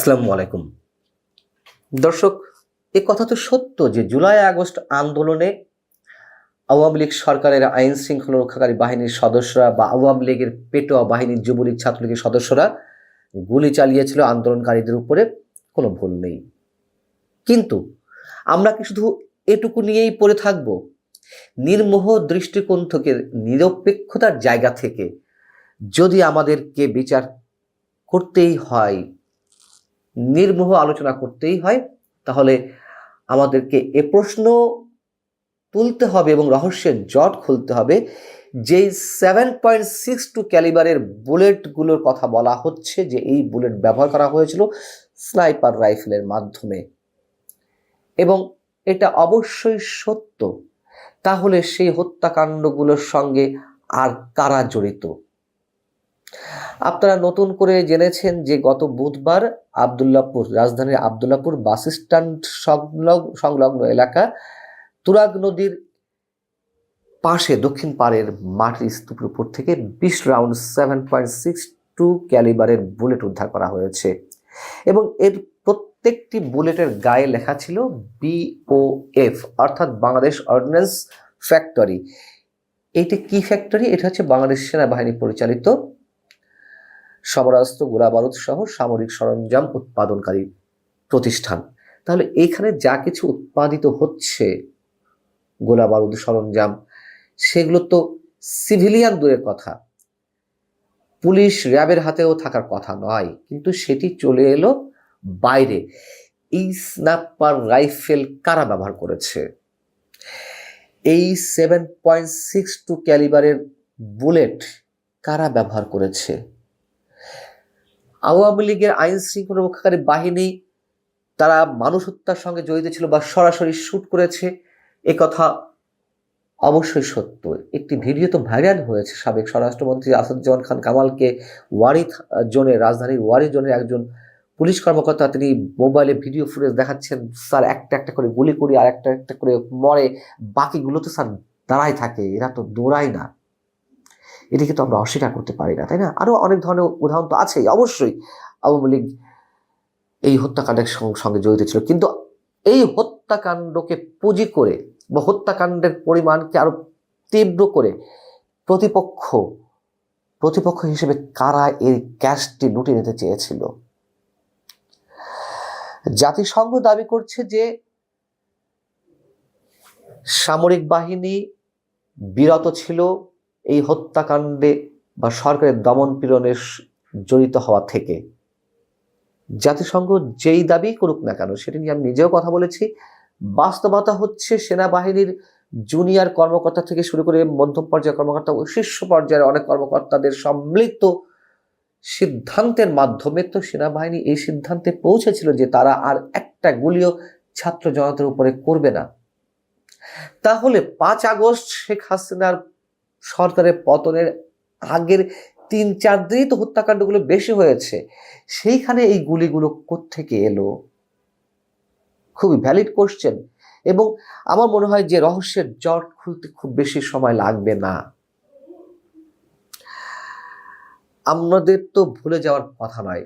আসসালামু আলাইকুম। দর্শক, এ কথা তো সত্য যে জুলাই আগস্ট আন্দোলনে আওয়ামী লীগ সরকারের আইন শৃঙ্খলা রক্ষাকারী বাহিনীর সদস্যরা বা আওয়ামী লীগের পেটোয়া বাহিনীর যুবলীগ ছাত্রলীগের সদস্যরা গুলি চালিয়েছিল আন্দোলনকারীদের উপরে, কোনো ভুল নেই। কিন্তু আমরা কি শুধু এটুকু নিয়েই পড়ে থাকব? নির্মোহ দৃষ্টিকোণ থেকে নিরপেক্ষতার জায়গা থেকে যদি আমাদেরকে বিচার করতেই হয় নির্মোহ আলোচনা করতেই হয়। তাহলে আমাদেরকে এ প্রশ্ন তুলতে হবে এবং রহস্যের জট খুলতে হবে। যেই সেভেন পয়েন্ট সিক্স টু ক্যালিবারের বুলেটগুলোর কথা বলা হচ্ছে, যে এই বুলেট ব্যবহার করা হয়েছিল স্নাইপার রাইফেলের মাধ্যমে। এবং এটা অবশ্যই সত্য। তাহলে সেই হত্যাকাণ্ডগুলোর সঙ্গে আর কারা জড়িত? আপনারা নতুন করে জেনেছেন যে গত বুধবার আবদুল্লাপুর, রাজধানীর আবদুল্লাপুর বাস স্ট্যান্ড সংলগ্ন সংলগ্ন এলাকা তুরাগ নদীর পাশে দক্ষিণ পাড়ের মাটির স্তূপের উপর থেকে বিশ round seven point six two ক্যালিবারের bullet উদ্ধার করা হয়েছে। এবং এর প্রত্যেকটি বুলেটের গায়ে লেখা ছিল বিওএফ অর্থাৎ বাংলাদেশ অর্ডিন্যান্স ফ্যাক্টরি এইটা কি ফ্যাক্টরি এটা হচ্ছে বাংলাদেশ সেনাবাহিনী পরিচালিত সমরাস্ত্র গোলা বারুদ সহ সামরিক সরঞ্জাম উৎপাদনকারী প্রতিষ্ঠান। তাহলে এখানে যা কিছু উৎপাদিত হচ্ছে গোলা বারুদ সরঞ্জাম, সেগুলো তো সিভিলিয়ান দূরের কথা। পুলিশ র্যাবের হাতেও থাকার কথা নয়, কিন্তু সেটি চলে এলো বাইরে। এই স্ন্যাপার রাইফেল কারা ব্যবহার করেছে? এই সেভেন পয়েন্ট সিক্স টু ক্যালিবারের বুলেট কারা ব্যবহার করেছে? আওয়ামী লীগের আইন শৃঙ্খলা রক্ষাকারী বাহিনী তারা মানুষ হত্যার সঙ্গে জড়িত ছিল বা সরাসরি শ্যুট করেছে, এ কথা অবশ্যই সত্য। একটি ভিডিও তো ভাইরাল হয়েছে, সাবেক স্বরাষ্ট্রমন্ত্রী আসাদুজ্জামান খান কামালকে ওয়ারি জোনের রাজধানীর ওয়ারি জোনের একজন পুলিশ কর্মকর্তা তিনি মোবাইলে ভিডিও ফুটেজ দেখাচ্ছেন, স্যার একটা একটা করে গুলি করি আর একটা একটা করে মরে, বাকিগুলো তো স্যার দাঁড়ায় থাকে, এরা তো দৌড়ায় না। এটিকে তো আমরা অস্বীকার করতে পারি না, তাই না? আরও অনেক ধরনের উদাহরণ তো আছেই, অবশ্যই। আওয়ামী লীগ এই হত্যাকাণ্ডের সঙ্গে জড়িত ছিল। কিন্তু এই হত্যাকাণ্ডকে পুঁজি করে বা হত্যাকাণ্ডের পরিমাণকে আরও তীব্র করে প্রতিপক্ষ প্রতিপক্ষ হিসেবে কারা এই ক্যাশটি লুটে নিতে চেয়েছিল? জাতিসংঘ দাবি করছে যে সামরিক বাহিনী বিরত ছিল এই হত্যাকাণ্ডে বা সরকারের দমন পীড়নের জড়িত হওয়া থেকে। জাতিসংঘ যেই দাবি করুক না কেন, সেটা নিয়ে আমি নিজেও কথা বলেছি। বাস্তবতা হচ্ছে সেনাবাহিনীর জুনিয়র কর্মকর্তা থেকে শুরু করে মধ্যম পর্যায়ের কর্মকর্তা ও শীর্ষ পর্যায়ের অনেক কর্মকর্তাদের সম্মিলিত সিদ্ধান্তের মাধ্যমে তো সেনাবাহিনী এই সিদ্ধান্তে পৌঁছেছিল যে তারা আর একটা গুলিও ছাত্র জনতার উপরে করবে না। তাহলে পাঁচ আগস্ট শেখ হাসিনার সরকারের পতনের আগের তিন, চার দিনই তো হত্যাকাণ্ডগুলো বেশি হয়েছে। সেইখানে এই গুলিগুলো কোত্থেকে এলো? খুবই ভ্যালিড কোশ্চেন এবং আমার মনে হয় যে রহস্যের জট খুলতে খুব বেশি সময় লাগবে না। আমাদের তো ভুলে যাওয়ার কথা নয়।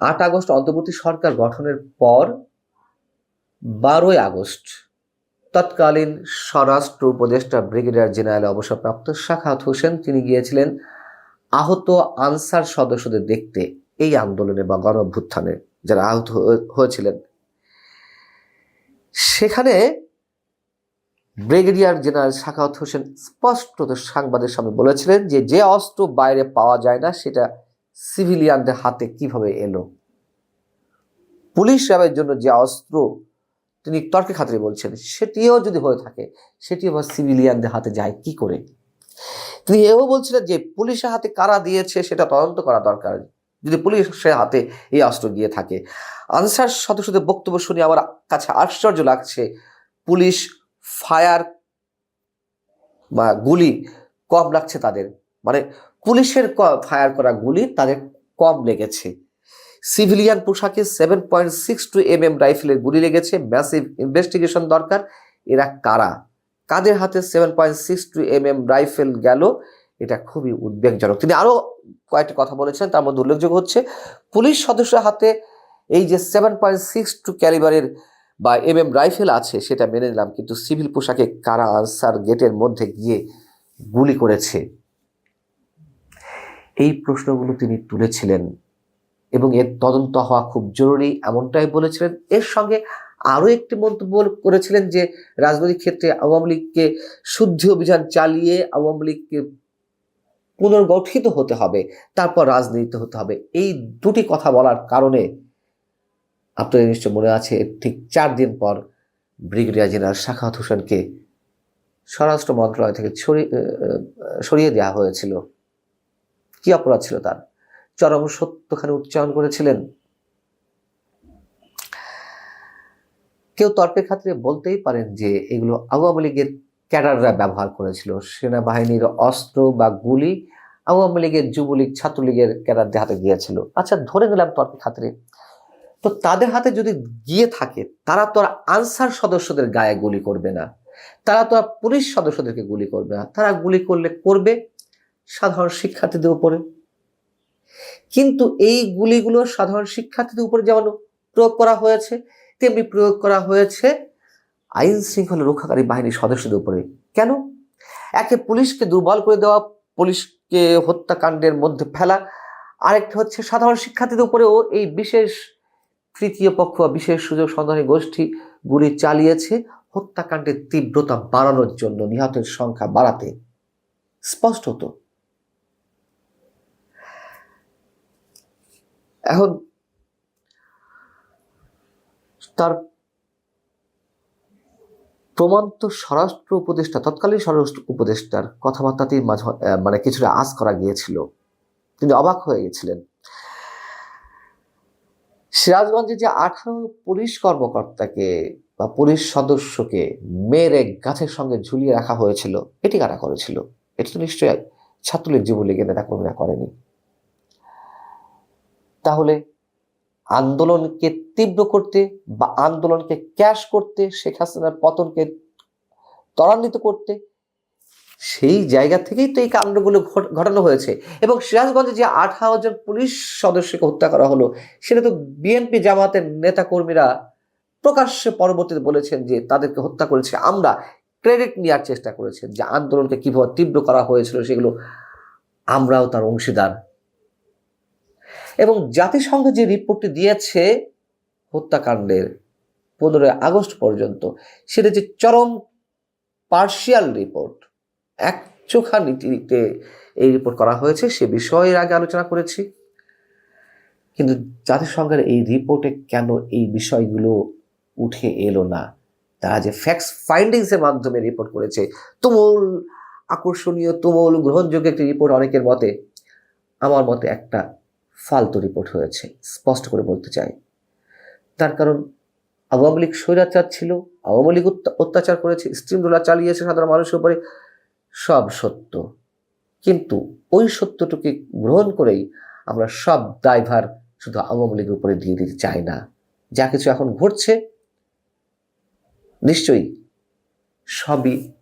আট আগস্ট অন্তর্বর্তী সরকার গঠনের পর বারোই আগস্ট তৎকালীন স্বরাষ্ট্র উপদেষ্টা ব্রিগেডিয়ার জেনারেল অবসরপ্রাপ্ত শাখাত হোসেন, তিনি গিয়েছিলেন আহত আনসার সদস্যদের দেখতে এই আন্দোলনে বা গণ অভ্যুত্থানে যারা আহত হয়েছিলেন। সেখানে ব্রিগেডিয়ার জেনারেল শাখাত হোসেন স্পষ্টত সাংবাদের সামনে বলেছিলেন যে যে অস্ত্র বাইরে পাওয়া যায় না, সেটা সিভিলিয়ানদের হাতে কীভাবে এলো? পুলিশ র্যাবের জন্য যে অস্ত্র তিনি তর্কে খাতিরে বলছেন, সেটিও যদি হয়ে থাকে, সেটি আবার সিভিলিয়ানদের হাতে যায়, কি করে? তিনি এও বলছিলেন যে, পুলিশের হাতে কারা দিয়েছে সেটা তদন্ত করা দরকার। যদি পুলিশের হাতে এই অস্ত্র গিয়ে থাকে। আনসার সদস্যদের বক্তব্য শুনে আমার কাছে আশ্চর্য লাগছে। পুলিশ ফায়ার বা গুলি কম লাগছে তাদের। মানে পুলিশের ফায়ার করা গুলি তাদের কম লেগেছে। সিভিলিয়ান পোশাকে seven point six two M M রাইফেলের গুলি লেগেছে। ম্যাসিভ ইনভেস্টিগেশন দরকার। এরা কারা? কাদের হাতে seven point six two M M rifle গেল? এটা খুবই উদ্বেগজনক। তিনি আরও কয়েকটি কথা বলেছেন তার মধ্যে উল্লেখযোগ্য হচ্ছে, পুলিশ সদস্যের হাতে এই যে সেভেন পয়েন্ট সিক্স টু ক্যালিবারের বা এম এম রাইফেল আছে, সেটা মেনে নিলাম, কিন্তু সিভিল পোশাকে কারা আনসার গেটের মধ্যে গিয়ে গুলি করেছে? এই প্রশ্নগুলো তিনি তুলেছিলেন এবং এর তদন্ত হওয়া খুব জরুরি, এমনটাই বলেছিলেন। এর সঙ্গে আরও একটি মন্তব্য করেছিলেন যে, রাজনৈতিক ক্ষেত্রে আওয়ামী লীগকে শুদ্ধি অভিযান চালিয়ে আওয়ামী লীগকে পুনর্গঠিত হতে হবে, তারপর রাজনীতি হতে হবে। এই দুটি কথা বলার কারণে আপনাদের নিশ্চয় মনে আছে ঠিক চার দিন পর ব্রিগেডিয়ার জেনারেল শাখাত হোসেনকে স্বরাষ্ট্র মন্ত্রণালয় থেকে সরিয়ে দেওয়া হয়েছিল। কি অপরাধ ছিল তার? চরম সত্যখানে উচ্চারণ করেছিলেন। কেউ তর্কের খাতিরে বলতেই পারেন যে এগুলো আওয়ামী লীগের ক্যাডাররা ব্যবহার করেছিল। সেনাবাহিনীর অস্ত্র বা গুলি আওয়ামী লীগের যুবলীগ, ছাত্রলীগের ক্যাডারদের হাতে গিয়েছিল। আচ্ছা ধরে নিলাম তর্কের খাতিরে। তো তাদের হাতে যদি গিয়ে থাকে, তারা তো আর আনসার সদস্যদের গায়ে গুলি করবে না। তারা তো আর পুলিশ সদস্যদেরকে গুলি করবে না। তারা গুলি করলে করবে সাধারণ শিক্ষার্থীদের উপরে। কিন্তু এই গুলিগুলো সাধারণ শিক্ষার্থীদের উপরে যেমন প্রয়োগ করা হয়েছে, তেমনি প্রয়োগ করা হয়েছে আইন শৃঙ্খলা রক্ষাকারী বাহিনীর সদস্যদের উপরে। কেন? একে পুলিশকে দুর্বল করে দেওয়া, পুলিশকে হত্যাকাণ্ডের মধ্যে ফেলা। আরেকটা হচ্ছে সাধারণ শিক্ষার্থীদের উপরেও এই বিশেষ তৃতীয় পক্ষ বা বিশেষ সুযোগ সন্ধানী গোষ্ঠী গুলি চালিয়েছে। হত্যাকাণ্ডের তীব্রতা বাড়ানোর জন্য নিহতের সংখ্যা বাড়াতে স্পষ্ট এখন তার প্রমাণ তো স্বরাষ্ট্র উপদেষ্টা, তৎকালীন স্বরাষ্ট্র উপদেষ্টার কথাবার্তাতেই মাঝে মানে কিছুটা আজ করা গিয়েছিল। তিনি অবাক হয়ে গেছিলেন। সিরাজগঞ্জে যে আঠারো পুলিশ কর্মকর্তাকে বা পুলিশ সদস্যকে মেরে গাছের সঙ্গে ঝুলিয়ে রাখা হয়েছিল, এটি কারা করেছিল? এটি তো নিশ্চয়ই ছাত্রলীগ যুবলীগের নেতা কর্মীরা করেনি। তাহলে আন্দোলনকে তীব্র করতে বা আন্দোলনকে ক্যাশ করতে শেখ হাসিনার পতনকে ত্বরান্বিত করতে সেই জায়গা থেকেই তো এই কাণ্ডগুলো ঘটানো হয়েছে। এবং সিরাজগঞ্জে যে আঠারো জন পুলিশ সদস্যকে হত্যা করা হলো, সেটা তো বিএনপি জামাতের নেতা কর্মীরা প্রকাশ্যে পরবর্তীতে বলেছেন যে তাদেরকে হত্যা করেছে। আমরা ক্রেডিট নেওয়ার চেষ্টা করেছেন যে আন্দোলনকে কীভাবে তীব্র করা হয়েছিল সেগুলো আমরাও তার অংশীদার এবং জাতিসংঘ যে রিপোর্টটি দিয়েছে হত্যাকাণ্ডের পনেরোই আগস্ট পর্যন্ত, সেটা যে চরম পার্শিয়াল রিপোর্ট এক চোখা নীতিতে এই রিপোর্ট করা হয়েছে, সে বিষয়ের আগে আলোচনা করেছি। কিন্তু জাতিসংঘের এই রিপোর্টে কেন এই বিষয়গুলো উঠে এলো না? তারা যে ফ্যাক্টস ফাইন্ডিংসের মাধ্যমে রিপোর্ট করেছে, তুমুল আকর্ষণীয়, তুমুল গ্রহণযোগ্য একটি রিপোর্ট অনেকের মতে, আমার মতে একটা ফালতু রিপোর্ট হয়েছে, স্পষ্ট করে বলতে চাই। তার কারণ, আওয়ামী লীগ স্বৈরাচার ছিল, আওয়ামী লীগ অত্যাচার করেছে স্ট্রিম রোলার চালিয়েছে সাধারণ মানুষের উপরে, সব সত্য। কিন্তু ওই সত্যটুকে গ্রহণ করেই আমরা সব দায়ভার শুধু আওয়ামী লীগের উপরে দিয়ে দিতে চাই না। যা কিছু এখন ঘটছে, নিশ্চয়ই সবই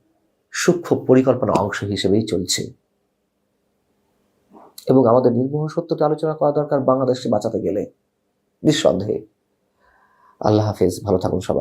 সূক্ষ্ম পরিকল্পনা অংশ হিসেবেই চলছে। এবং আমাদের নির্মোহ সত্যটা আলোচনা করা দরকার বাংলাদেশকে বাঁচাতে গেলে। নিঃসন্দেহে। আল্লাহ হাফেজ, ভালো থাকুন সবাই।